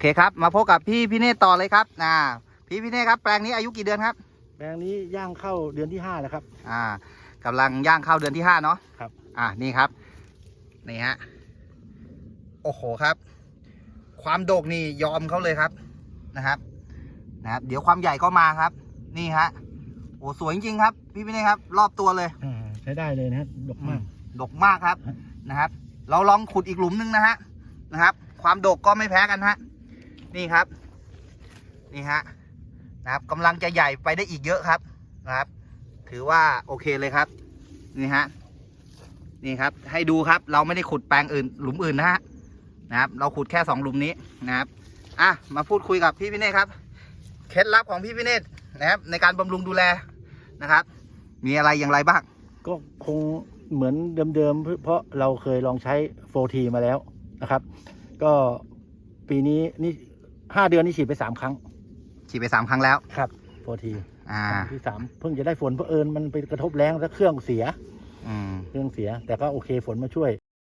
เคครับ มาพบกับพี่พี่เนตรต่อเลยครับอ่าพี่พี่เนตรครับแปลงนี้อายุกี่เดือนครับ แปลงนี้ย่างเข้าเดือนที่ห้าแล้วครับ อ่ากำลังย่างเข้าเดือนที่ห้าเนาะครับ อ่านี่ครับนี่ฮะโอ้โหครับ ความโดกนี่ยอมเขาเลยครับนะครับนะครับ เดี๋ยวความใหญ่ก็มาครับ นี่ฮะโอ้สวยจริงๆครับ พี่พี่เนตรครับ รอบตัวเลยอ่าใช้ได้เลยนะฮะดกมากดกมากครับฮะนะครับ เราลองขุดอีกหลุมหนึงนะฮะนะครับ ความดกก็ไม่แพ้กันฮะ นี่ครับ นี่ฮะนะครับกำลังจะใหญ่ไปได้อีกเยอะครับนะครับ ถือว่าโอเคเลยครับ นี่ฮะนี่ครับ ให้ดูครับเราไม่ได้ขุดแปลงอื่น หลุมอื่นนะฮะนะครับ เราขุดแค่สองหลุมนี้นะครับอะมาพูดคุยกับพี่พิเนศครับเคล็ดลับของพี่พิเนศนะครับในการบำรุงดูแลนะครับ มีอะไรอย่างไรบ้าง ก็คงเหมือนเดิมๆ เพราะเราเคยลองใช้โฟทีมาแล้วนะครับ ก็ปีนี้นี่ ห้าเดือนนี่ฉีดไปสามครั้ง ฉีดไปสามครั้งแล้ว ครับโฟทีอ่า ที่สามเพิ่งจะได้ฝนเพราะเอิญมันไปกระทบแรงแล้วเครื่องเสียอืม เครื่องเสีย แต่ก็โอเคฝนมาช่วย